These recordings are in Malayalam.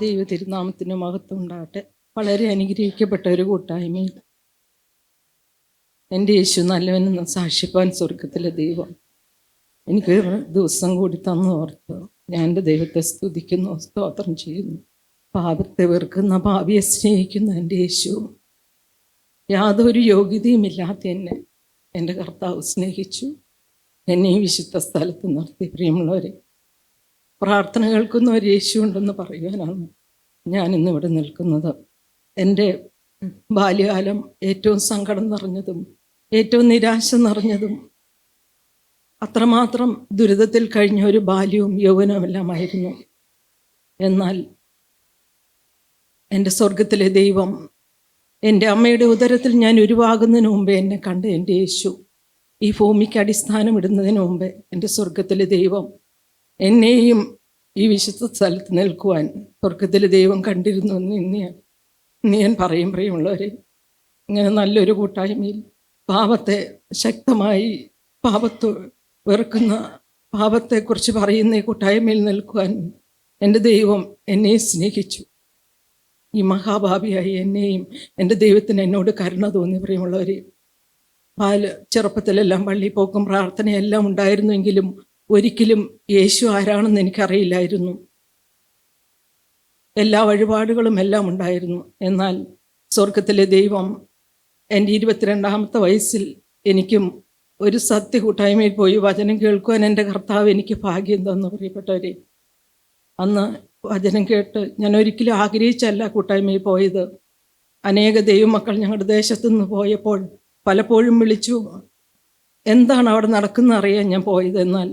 ദൈവ തിരുനാമത്തിന് മഹത്വം ഉണ്ടാകട്ടെ. വളരെ അനുഗ്രഹിക്കപ്പെട്ട ഒരു കൂട്ടായ്മയിൽ എന്റെ യേശു നല്ലവനെന്ന് സാക്ഷിപ്പാൻ സ്വർഗത്തിലെ ദൈവം. എനിക്ക് ദിവസം കൂടി തന്നു ഓർത്ത് ഞാൻ എന്റെ ദൈവത്തെ സ്തുതിക്കുന്നു സ്തോത്രം ചെയ്യുന്നു. പാപത്തെ വെറുക്കുന്ന ഭാവിയെ സ്നേഹിക്കുന്ന എന്റെ യേശു. യാതൊരു യോഗ്യതയുമില്ലാത്ത എന്നെ എന്റെ കർത്താവ് സ്നേഹിച്ചു. എന്നെ ഈ വിശുദ്ധ സ്ഥലത്ത് നിർത്തി. പ്രിയമുള്ളവരെ പ്രാർത്ഥന കേൾക്കുന്ന ഒരു യേശു ഉണ്ടെന്ന് പറയുവാനാണ് ഞാൻ ഇന്നിവിടെ നിൽക്കുന്നത്. എന്റെ ബാല്യകാലം ഏറ്റവും സങ്കടം നിറഞ്ഞതും ഏറ്റവും നിരാശ നിറഞ്ഞതും അത്രമാത്രം ദുരിതത്തിൽ കഴിഞ്ഞ ഒരു ബാല്യവും യൗവനവുമെല്ലാമായിരുന്നു എന്നാൽ എന്റെ സ്വർഗത്തിലെ ദൈവം എന്റെ അമ്മയുടെ ഉദരത്തിൽ ഞാൻ ഉരുവാകുന്നതിന് മുമ്പേ എന്നെ കണ്ട് എന്റെ യേശു ഈ ഭൂമിക്ക് അടിസ്ഥാനം ഇടുന്നതിന് മുമ്പേ എന്റെ സ്വർഗത്തിലെ ദൈവം എന്നെയും ഈ വിശുദ്ധ സ്ഥലത്ത് നിൽക്കുവാൻ സ്വർഗത്തിലെ ദൈവം കണ്ടിരുന്നു എന്ന് ഞാൻ ഞാൻ പറയും പ്രിയമുള്ളവരെ ഇങ്ങനെ നല്ലൊരു കൂട്ടായ്മയിൽ പാപത്തെ ശക്തമായി പാപത്ത് വെറുക്കുന്ന പാപത്തെക്കുറിച്ച് പറയുന്ന ഈ കൂട്ടായ്മയിൽ നിൽക്കുവാൻ എന്റെ ദൈവം എന്നെ സ്നേഹിച്ചു. ഈ മഹാഭാവിയായി എന്നെയും എന്റെ ദൈവത്തിന് എന്നോട് കരുണ തോന്നി പ്രിയമുള്ളവരെ. പാൽ ചെറുപ്പത്തിലെല്ലാം പള്ളി പോക്കും പ്രാർത്ഥനയെല്ലാം ഉണ്ടായിരുന്നുവെങ്കിലും ഒരിക്കലും യേശു ആരാണെന്ന് എനിക്കറിയില്ലായിരുന്നു. എല്ലാ വഴിപാടുകളും എല്ലാം ഉണ്ടായിരുന്നു. എന്നാൽ സ്വർഗത്തിലെ ദൈവം എന്റെ ഇരുപത്തിരണ്ടാമത്തെ വയസ്സിൽ എനിക്കും ഒരു സത്യ കൂട്ടായ്മയിൽ പോയി വചനം കേൾക്കുവാൻ എന്റെ കർത്താവ് എനിക്ക് ഭാഗ്യം തന്നു പ്രിയപ്പെട്ടവരെ. അന്ന് വചനം കേട്ട് ഞാൻ ഒരിക്കലും ആഗ്രഹിച്ചല്ല കൂട്ടായ്മയിൽ പോയത്. അനേക ദൈവമക്കൾ ഞങ്ങളുടെ ദേശത്തു നിന്ന് പോയപ്പോൾ പലപ്പോഴും വിളിച്ചു എന്താണ് അവിടെ നടക്കുന്ന അറിയാൻ ഞാൻ പോയത്? എന്നാൽ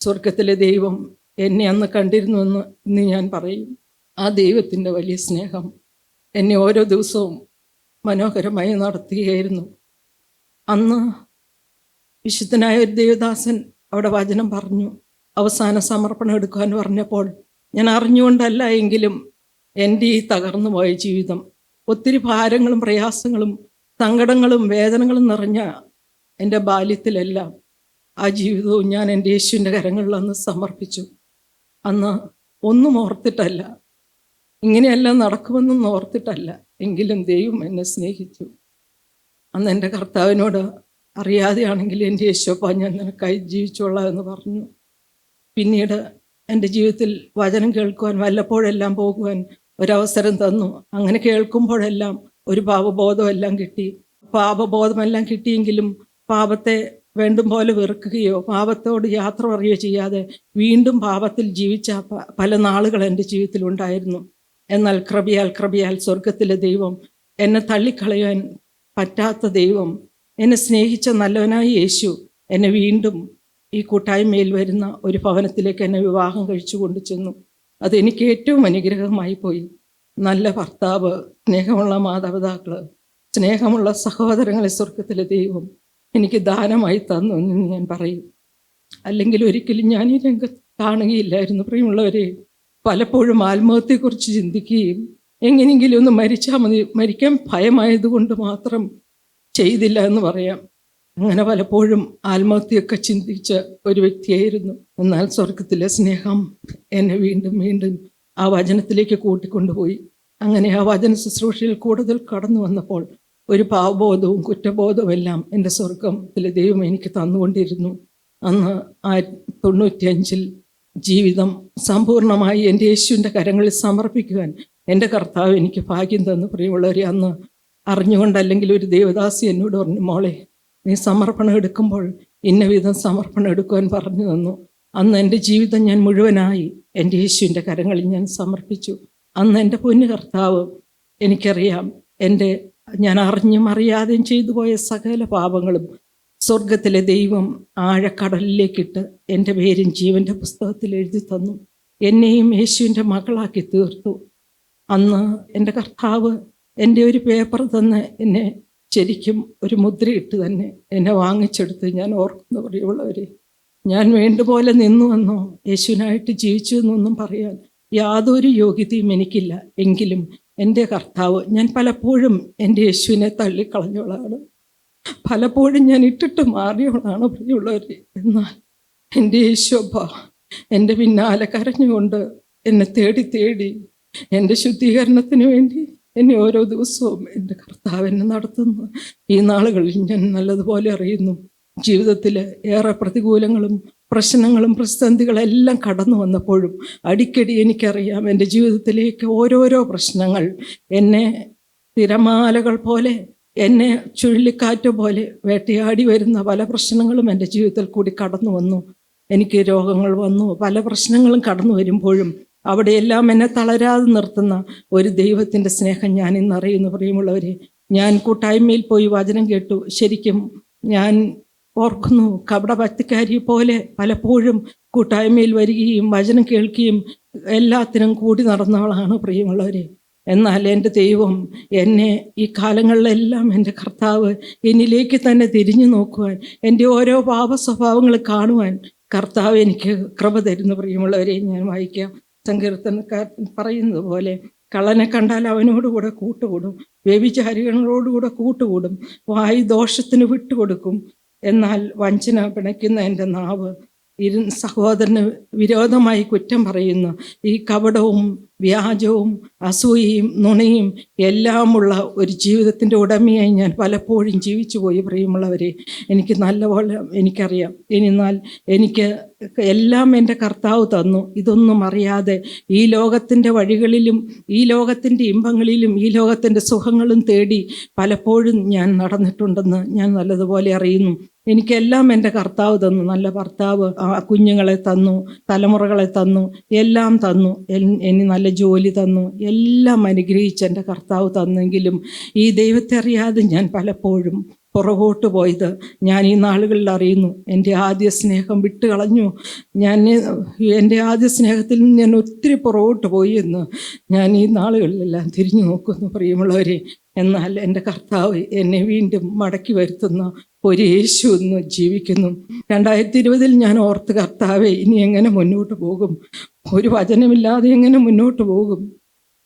സ്വർഗത്തിലെ ദൈവം എന്നെ അന്ന് കണ്ടിരുന്നുവെന്ന് ഇന്ന് ഞാൻ പറയും. ആ ദൈവത്തിന്റെ വലിയ സ്നേഹം എന്നെ ഓരോ ദിവസവും മനോഹരമായി നടത്തുകയായിരുന്നു. അന്ന് വിശുദ്ധനായ ഒരു ദേവദാസൻ അവിടെ വചനം പറഞ്ഞു. അവസാന സമർപ്പണം എടുക്കാൻ പറഞ്ഞപ്പോൾ ഞാൻ അറിഞ്ഞുകൊണ്ടല്ല എങ്കിലും എന്റെ ഈ തകർന്നു പോയ ജീവിതം ഒത്തിരി ഭാരങ്ങളും പ്രയാസങ്ങളും സങ്കടങ്ങളും വേദനകളും നിറഞ്ഞ എന്റെ ബാല്യത്തിലെല്ലാം ആ ജീവിതവും ഞാൻ എന്റെ യേശുവിന്റെ കരങ്ങളിൽ അന്ന് സമർപ്പിച്ചു. അന്ന് ഒന്നും ഓർത്തിട്ടല്ല. ഇങ്ങനെയെല്ലാം നടക്കുമെന്നൊന്നും ഓർത്തിട്ടല്ല. എങ്കിലും ദൈവം എന്നെ സ്നേഹിച്ചു. അന്ന് എന്റെ കർത്താവിനോട് അറിയാതെയാണെങ്കിൽ എന്റെ യേശോപ്പ ഞാൻ നിനക്കായി ജീവിച്ചോളാം എന്ന് പറഞ്ഞു. പിന്നീട് എന്റെ ജീവിതത്തിൽ വചനം കേൾക്കുവാൻ വല്ലപ്പോഴെല്ലാം പോകുവാൻ ഒരവസരം തന്നു. അങ്ങനെ കേൾക്കുമ്പോഴെല്ലാം ഒരു പാപബോധമെല്ലാം കിട്ടി. പാപബോധമെല്ലാം കിട്ടിയെങ്കിലും പാപത്തെ വേണ്ടും പോലെ വെറുക്കുകയോ പാപത്തോട് യാത്ര പറയുകയോ ചെയ്യാതെ വീണ്ടും പാപത്തിൽ ജീവിച്ച പല നാളുകൾ എന്റെ ജീവിതത്തിൽ ഉണ്ടായിരുന്നു. എന്നാൽ കൃപയാൽ കൃപയാൽ സ്വർഗത്തിലെ ദൈവം എന്നെ തള്ളിക്കളയാൻ പറ്റാത്ത ദൈവം എന്നെ സ്നേഹിച്ച നല്ലവനായ യേശു എന്നെ വീണ്ടും ഈ കൂട്ടായ്മയിൽ വരുന്ന ഒരു ഭവനത്തിലേക്ക് എന്നെ വിവാഹം കഴിച്ചു കൊണ്ടു ചെന്നു അത് എനിക്ക് ഏറ്റവും അനുഗ്രഹമായി പോയി. നല്ല ഭർത്താവ് സ്നേഹമുള്ള മാതാപിതാക്കൾ സ്നേഹമുള്ള സഹോദരങ്ങളെ സ്വർഗത്തിലെ ദൈവം എനിക്ക് ദാനമായി തന്നു എന്ന് ഞാൻ പറയും. അല്ലെങ്കിൽ ഒരിക്കലും ഞാൻ ഈ രംഗത്ത് കാണുകയില്ലായിരുന്നു പ്രിയമുള്ളവരെ. പലപ്പോഴും ആത്മഹത്യയെക്കുറിച്ച് ചിന്തിക്കുകയും എങ്ങനെയെങ്കിലും ഒന്ന് മരിച്ചാൽ മതി മരിക്കാൻ ഭയമായതുകൊണ്ട് മാത്രം ചെയ്തില്ല എന്ന് പറയാം. അങ്ങനെ പലപ്പോഴും ആത്മഹത്യയൊക്കെ ചിന്തിച്ച ഒരു വ്യക്തിയായിരുന്നു. എന്നാൽ സ്വർഗത്തിലെ സ്നേഹം എന്നെ വീണ്ടും വീണ്ടും ആ വചനത്തിലേക്ക് കൂട്ടിക്കൊണ്ടുപോയി. അങ്ങനെ ആ വചന ശുശ്രൂഷയിൽ കൂടുതൽ കടന്നു വന്നപ്പോൾ ഒരു പാവബോധവും കുറ്റബോധവും എല്ലാം എന്റെ സ്വർഗത്തിലെ ദൈവം എനിക്ക് തന്നുകൊണ്ടിരുന്നു. അന്ന് ആ തൊണ്ണൂറ്റിയഞ്ചിൽ ജീവിതം സമ്പൂർണമായി എന്റെ യേശുവിന്റെ കരങ്ങളിൽ സമർപ്പിക്കുവാൻ എന്റെ കർത്താവ് എനിക്ക് ഭാഗ്യം തന്നു. പ്രിയമുള്ളവരെ അന്ന് അറിഞ്ഞുകൊണ്ട് അല്ലെങ്കിൽ ഒരു ദേവദാസി എന്നോട് പറഞ്ഞു മോളെ നീ സമർപ്പണം എടുക്കുമ്പോൾ ഇന്ന വിധം സമർപ്പണം എടുക്കുവാൻ പറഞ്ഞു തന്നു. അന്ന് എന്റെ ജീവിതം ഞാൻ മുഴുവനായി എന്റെ യേശുവിന്റെ കരങ്ങളിൽ ഞാൻ സമർപ്പിച്ചു. അന്ന് എന്റെ പൊന്നു കർത്താവ് എനിക്കറിയാം എന്റെ ഞാൻ അറിഞ്ഞും അറിയാതെയും ചെയ്തു പോയ സകല പാപങ്ങളും സ്വർഗത്തിലെ ദൈവം ആഴക്കടലിലേക്കിട്ട് എന്റെ പേരും ജീവന്റെ പുസ്തകത്തിൽ എഴുതി തന്നു. എന്നെയും യേശുവിന്റെ മകളാക്കി തീർത്തു. അന്ന് എന്റെ കർത്താവ് എന്റെ ഒരു പേപ്പർ തന്ന് എന്നെ ശരിക്കും ഒരു മുദ്രയിട്ട് തന്നെ എന്നെ വാങ്ങിച്ചെടുത്ത്. ഞാൻ ഓർക്കുന്ന പ്രിയമുള്ളവരെ ഞാൻ വേണ്ടുപോലെ നിന്നു എന്നോ യേശുവിനായിട്ട് ജീവിച്ചു എന്നൊന്നും പറയാൻ യാതൊരു യോഗ്യതയും എനിക്കില്ല. എങ്കിലും എന്റെ കർത്താവ് ഞാൻ പലപ്പോഴും എന്റെ യേശുവിനെ തള്ളിക്കളഞ്ഞവളാണ്. പലപ്പോഴും ഞാൻ ഇട്ടിട്ട് മാറിയവളാണ് പ്രിയമുള്ളവരെ. എന്നാൽ എന്റെ യേശോഭ എന്റെ പിന്നാലെ കരഞ്ഞുകൊണ്ട് എന്നെ തേടി തേടി എന്റെ ശുദ്ധീകരണത്തിന് വേണ്ടി എന്നെ ഓരോ ദിവസവും എന്റെ കർത്താവ് എന്നെ നടത്തുന്നു. ഈ നാളുകളിൽ ഞാൻ നല്ലതുപോലെ അറിയുന്നു. ജീവിതത്തിൽ ഏറെ പ്രതികൂലങ്ങളും പ്രശ്നങ്ങളും പ്രതിസന്ധികളെല്ലാം കടന്നു വന്നപ്പോഴും അടിക്കടി എനിക്കറിയാം എന്റെ ജീവിതത്തിലേക്ക് ഓരോരോ പ്രശ്നങ്ങൾ എന്നെ തിരമാലകൾ പോലെ എന്നെ ചുഴലിക്കാറ്റ് പോലെ വേട്ടയാടി വരുന്ന പല പ്രശ്നങ്ങളും എന്റെ ജീവിതത്തിൽ കൂടി കടന്നു വന്നു. എനിക്ക് രോഗങ്ങൾ വന്നു. പല പ്രശ്നങ്ങളും കടന്നു വരുമ്പോഴും അവിടെയെല്ലാം എന്നെ തളരാതെ നിർത്തുന്ന ഒരു ദൈവത്തിന്റെ സ്നേഹം ഞാൻ ഇന്ന് അറിയുന്നു. ഞാൻ കൂട്ടായ്മയിൽ പോയി വചനം കേട്ടു. ശരിക്കും ഞാൻ ഓർക്കുന്നു കപടഭക്തിക്കാരി പോലെ പലപ്പോഴും കൂട്ടായ്മയിൽ വരികയും വചനം കേൾക്കുകയും എല്ലാത്തിനും കൂടി നടന്നവളാണ് പ്രിയമുള്ളവരെ. എന്നാൽ എന്റെ ദൈവം എന്നെ ഈ കാലങ്ങളിലെല്ലാം എന്റെ കർത്താവ് എന്നിലേക്ക് തന്നെ തിരിഞ്ഞു നോക്കുവാൻ എന്റെ ഓരോ പാപ സ്വഭാവങ്ങൾ കാണുവാൻ കർത്താവ് എനിക്ക് കൃപ തരുന്നു. പ്രിയമുള്ളവരെ ഞാൻ വായിക്കാം സങ്കീർത്തനക്കാരൻ പറയുന്നത് പോലെ കള്ളനെ കണ്ടാൽ അവനോടുകൂടെ കൂട്ടുകൂടും വ്യഭിചാരികളോടുകൂടെ കൂട്ടുകൂടും വായു ദോഷത്തിന് വിട്ടുകൊടുക്കും. എന്നാൽ വഞ്ചന പിണയ്ക്കുന്ന എന്റെ നാവ് ഇരു സഹോദരന് വിരോധമായി കുറ്റം പറയുന്ന ഈ കപടവും വ്യാജവും അസൂയയും നുണയും എല്ലാമുള്ള ഒരു ജീവിതത്തിന്റെ ഉടമയായി ഞാൻ പലപ്പോഴും ജീവിച്ചു പോയി പ്രിയമുള്ളവരെ. എനിക്ക് നല്ലപോലെ എനിക്കറിയാം. എന്നാൽ എനിക്ക് എല്ലാം എന്റെ കർത്താവ് തന്നു. ഇതൊന്നും അറിയാതെ ഈ ലോകത്തിന്റെ വഴികളിലും ഈ ലോകത്തിന്റെ ഇമ്പങ്ങളിലും ഈ ലോകത്തിന്റെ സുഖങ്ങളും തേടി പലപ്പോഴും ഞാൻ നടന്നിട്ടുണ്ടെന്ന് ഞാൻ നല്ലതുപോലെ അറിയുന്നു. എനിക്കെല്ലാം എന്റെ കർത്താവ് തന്നു. നല്ല ഭർത്താവ് കുഞ്ഞുങ്ങളെ തന്നു തലമുറകളെ തന്നു എല്ലാം തന്നു. എനി നല്ല ജോലി തന്നു. എല്ലാം അനുഗ്രഹിച്ച് എന്റെ കർത്താവ് തന്നെങ്കിലും ഈ ദൈവത്തെ അറിയാതെ ഞാൻ പലപ്പോഴും പുറകോട്ട് പോയത്. ഞാൻ ഈ നാളുകളിൽ അറിയുന്നു എന്റെ ആദ്യ സ്നേഹം വിട്ടുകളഞ്ഞു. ഞാൻ എന്റെ ആദ്യ സ്നേഹത്തിൽ നിന്ന് ഞാൻ ഒത്തിരി പുറകോട്ട് പോയി എന്ന് ഞാൻ ഈ നാളുകളിലെല്ലാം തിരിഞ്ഞു നോക്കുന്നു പ്രിയമുള്ളവരെ. എന്നാൽ എന്റെ കർത്താവ് എന്നെ വീണ്ടും മടക്കി വരുത്തുന്ന. ഒരു യേശു എന്ന് ജീവിക്കുന്നു. രണ്ടായിരത്തി ഇരുപതിൽ ഞാൻ ഓർത്ത് കർത്താവെ ഇനി എങ്ങനെ മുന്നോട്ട് പോകും? ഒരു വചനമില്ലാതെ എങ്ങനെ മുന്നോട്ട് പോകും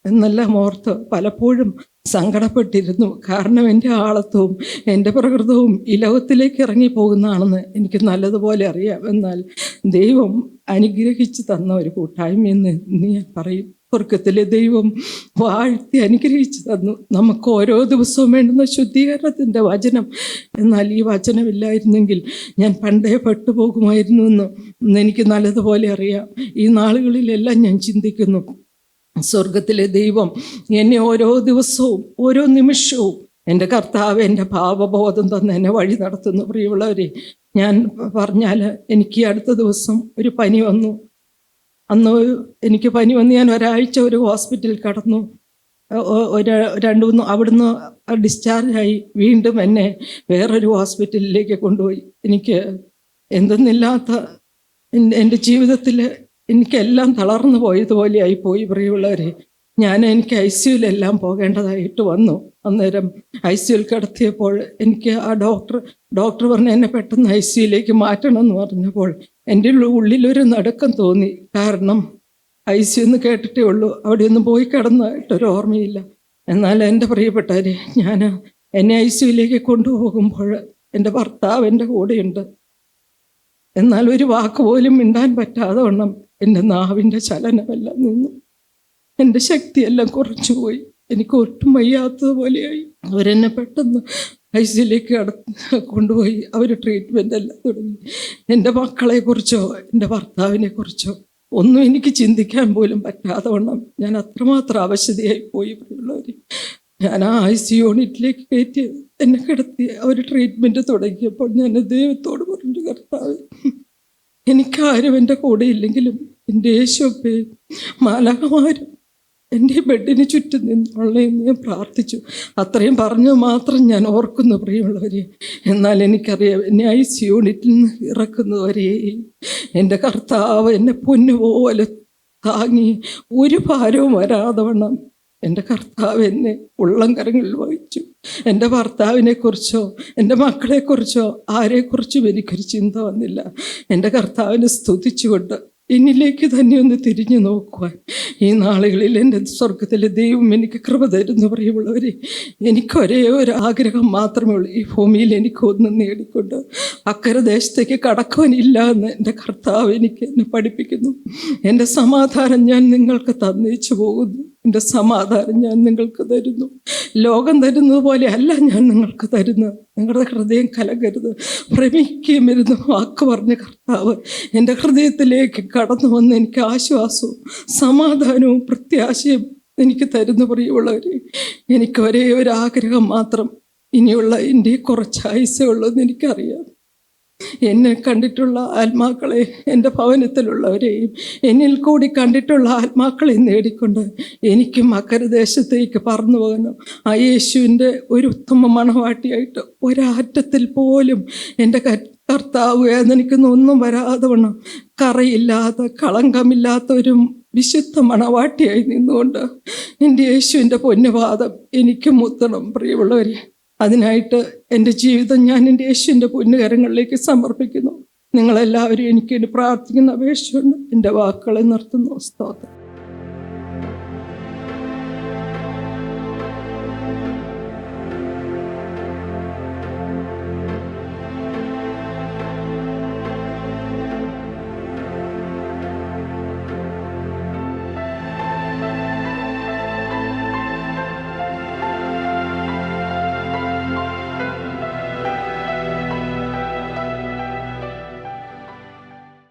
എന്നെല്ലാം ഓർത്ത് പലപ്പോഴും സങ്കടപ്പെട്ടിരുന്നു. കാരണം എന്റെ ആളത്വവും എന്റെ പ്രകൃതവും ഈ ലോകത്തിലേക്ക് ഇറങ്ങിപ്പോകുന്നതാണെന്ന് എനിക്ക് നല്ലതുപോലെ അറിയാം. എന്നാൽ ദൈവം അനുഗ്രഹിച്ചു തന്ന ഒരു കൂട്ടായ്മയെന്ന് ഞാൻ പറയും. സ്വർഗത്തിലെ ദൈവം വാഴ്ത്തി അനുഗ്രഹിച്ചു തന്നു. നമുക്ക് ഓരോ ദിവസവും വേണ്ടുന്ന ശുദ്ധീകരണത്തിന്റെ വചനം. എന്നാൽ ഈ വചനമില്ലായിരുന്നെങ്കിൽ ഞാൻ പണ്ടേ പെട്ടുപോകുമായിരുന്നു എന്ന് എനിക്ക് നല്ലതുപോലെ അറിയാം. ഈ നാളുകളിലെല്ലാം ഞാൻ ചിന്തിക്കുന്നു. സ്വർഗത്തിലെ ദൈവം എന്നെ ഓരോ ദിവസവും ഓരോ നിമിഷവും എന്റെ കർത്താവ് എന്റെ പാപബോധം തന്ന് എന്നെ വഴി നടത്തുന്നു. പ്രിയമുള്ളവരെ ഞാൻ പറഞ്ഞാൽ എനിക്ക് അടുത്ത ദിവസം ഒരു പനി വന്നു. അന്ന് എനിക്ക് പനി വന്ന് ഞാൻ ഒരാഴ്ച ഒരു ഹോസ്പിറ്റലിൽ കടന്നു. ഒരു മൂന്ന് അവിടുന്ന് ഡിസ്ചാർജായി വീണ്ടും എന്നെ വേറൊരു ഹോസ്പിറ്റലിലേക്ക് കൊണ്ടുപോയി. എനിക്ക് എന്തെന്നില്ലാത്ത എന്റെ ജീവിതത്തിൽ എനിക്കെല്ലാം തളർന്നു പോയതുപോലെയായി പോയി പ്രിയമുള്ളവരെ. ഞാൻ എനിക്ക് ഐ സിയുലെല്ലാം പോകേണ്ടതായിട്ട് വന്നു. അന്നേരം ഐ സിയുൽ കിടത്തിയപ്പോൾ എനിക്ക് ആ ഡോക്ടർ ഡോക്ടർ പറഞ്ഞ് എന്നെ പെട്ടെന്ന് ഐ സിയുലേക്ക് മാറ്റണം എന്ന് പറഞ്ഞപ്പോൾ എന്റെ ഉള്ള- ഉള്ളിലൊരു നടക്കം തോന്നി. കാരണം ഐ സി എന്ന് കേട്ടിട്ടേ ഉള്ളൂ. അവിടെ ഒന്നും പോയി കിടന്നായിട്ടൊരു ഓർമ്മയില്ല. എന്നാൽ എന്റെ പ്രിയപ്പെട്ടവരെ ഞാൻ എന്നെ ഐ സിയുലേക്ക് കൊണ്ടുപോകുമ്പോൾ എന്റെ ഭർത്താവ് എന്റെ കൂടെയുണ്ട്. എന്നാൽ ഒരു വാക്ക് പോലും മിണ്ടാൻ പറ്റാതെ വണ്ണം എന്റെ നാവിന്റെ ചലനമെല്ലാം നിന്നു. എന്റെ ശക്തിയെല്ലാം കുറച്ചുപോയി. എനിക്ക് ഒട്ടും വയ്യാത്തതുപോലെയായി അവരെന്നെ പെട്ടെന്ന് ഐ സിയിലേക്ക് കൊണ്ടുപോയി. അവർ ട്രീറ്റ്മെന്റ് എല്ലാം തുടങ്ങി. എന്റെ മക്കളെക്കുറിച്ചോ എന്റെ ഭർത്താവിനെ കുറിച്ചോ ഒന്നും എനിക്ക് ചിന്തിക്കാൻ പോലും പറ്റാതെ വണ്ണം ഞാൻ അത്രമാത്രം അവശതയായി പോയി ഇവിടെയുള്ളവർ ഞാൻ ആ ഐ സി യൂണിറ്റിലേക്ക് കയറ്റി എന്നെ കിടത്തി അവർ ട്രീറ്റ്മെന്റ് തുടങ്ങിയപ്പോൾ ഞാൻ ദൈവത്തോട് പറഞ്ഞു കർത്താവ് എനിക്കാരും എന്റെ കൂടെ ഇല്ലെങ്കിലും എന്റെ യേശുപ്പേ മാലാകമാരും എന്റെ ബെഡിന് ചുറ്റും നിന്നുള്ളതെന്ന് ഞാൻ പ്രാർത്ഥിച്ചു. അത്രയും പറഞ്ഞു മാത്രം ഞാൻ ഓർക്കുന്നു പ്രിയമുള്ളവരെ. എന്നാൽ എനിക്കറിയാം എന്നെ ഐ സി യൂണിറ്റിൽ നിന്ന് ഇറക്കുന്നവരെ. എന്റെ കർത്താവ് എന്നെ പൊന്നുപോലെ താങ്ങി ഒരു ഭാരവും വരാതെ വണ്ണം എന്റെ കർത്താവ് എന്നെ ഉള്ളം കരങ്ങളിൽ വഹിച്ചു. എന്റെ ഭർത്താവിനെക്കുറിച്ചോ എന്റെ മക്കളെക്കുറിച്ചോ ആരെക്കുറിച്ചും എനിക്കൊരു ചിന്ത വന്നില്ല. എന്റെ കർത്താവിനെ സ്തുതിച്ചുകൊണ്ട് എന്നിലേക്ക് തന്നെ ഒന്ന് തിരിഞ്ഞു നോക്കുവാൻ. ഈ നാളുകളിൽ എന്റെ സ്വർഗത്തിലെ ദൈവം എനിക്ക് കൃപ തരുന്നു പറയുമുള്ളവരെ എനിക്ക് ഒരേ ഒരു ആഗ്രഹം മാത്രമേ ഉള്ളൂ. ഈ ഭൂമിയിൽ എനിക്കൊന്നും നേടിക്കൊണ്ട് അക്കരെ ദേശത്തേക്ക് കടക്കുവാനില്ല എന്ന് എന്റെ കർത്താവ് എനിക്ക് എന്നെ പഠിപ്പിക്കുന്നു. എന്റെ സമാധാനം ഞാൻ നിങ്ങൾക്ക് തന്നേച്ചു പോകുന്നു. എന്റെ സമാധാനം ഞാൻ നിങ്ങൾക്ക് തരുന്നു. ലോകം തരുന്നത് പോലെ അല്ല ഞാൻ നിങ്ങൾക്ക് തരുന്നത്. നിങ്ങളുടെ ഹൃദയം കലകരുത് ഭ്രമിക്കുകയും ഇരുന്ന് വാക്ക് പറഞ്ഞ കർത്താവ് എന്റെ ഹൃദയത്തിലേക്ക് കടന്നു വന്ന് എനിക്ക് ആശ്വാസവും സമാധാനവും പ്രത്യാശയും എനിക്ക് തരുന്നു പ്രിയമുള്ളവരെ. എനിക്ക് ഒരേ ഒരു ആഗ്രഹം മാത്രം. ഇനിയുള്ള എന്റെ കുറച്ച് ആയുസേ ഉള്ളൂ എന്ന് എനിക്കറിയാം. എന്നെ കണ്ടിട്ടുള്ള ആത്മാക്കളെ എന്റെ ഭവനത്തിലുള്ളവരെയും എന്നിൽ കൂടി കണ്ടിട്ടുള്ള ആത്മാക്കളെ നേടിക്കൊണ്ട് എനിക്കും അക്കരദേശത്തേക്ക് പറന്നു പോകണം. ആ യേശുവിന്റെ ഒരു ഉത്തമ മണവാട്ടിയായിട്ട് ഒരാറ്റത്തിൽ പോലും എന്റെ കർത്താവ് വേദനിക്കുന്ന ഒന്നും വരാതെ വണ്ണം കറയില്ലാത്ത കളങ്കമില്ലാത്ത ഒരു വിശുദ്ധ മണവാട്ടിയായി നിന്നുകൊണ്ട് എന്റെ യേശുവിന്റെ പൊന്നുപാദം എനിക്കും മുത്തണം. പ്രിയമുള്ളവരെ അതിനായിട്ട് എന്റെ ജീവിതം ഞാൻ എന്റെ യേശുവിന്റെ പുണ്യകരങ്ങളിലേക്ക് സമർപ്പിക്കുന്നു. നിങ്ങളെല്ലാവരും എനിക്ക് പ്രാർത്ഥിക്കുന്ന അപേക്ഷയുണ്ട് എന്റെ വാക്കുകളെ നിർത്തുന്നു. സ്തോത്രം.